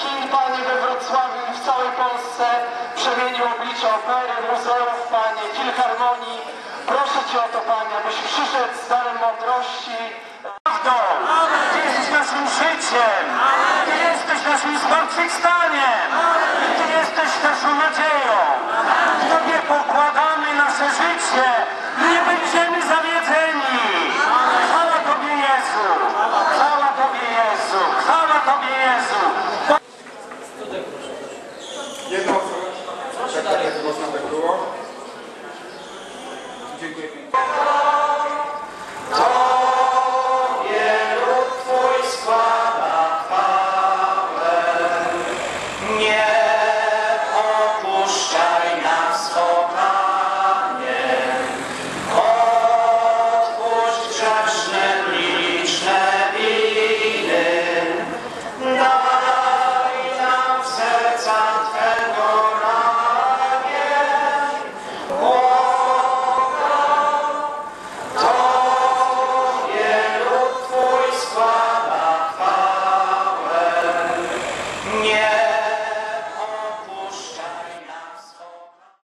kin, Panie, we Wrocławiu i w całej Polsce przemienił oblicze opery, muzeów, Panie, filharmonii. Proszę Cię o to, Panie, abyś przyszedł z darem mądrości, prawdą. Ty jesteś naszym życiem. Ty jesteś naszym zmartwychwstaniem. Ty jesteś naszą nadzieją. W Tobie pokładamy nasze życie. Dziękuję pięknie. Nie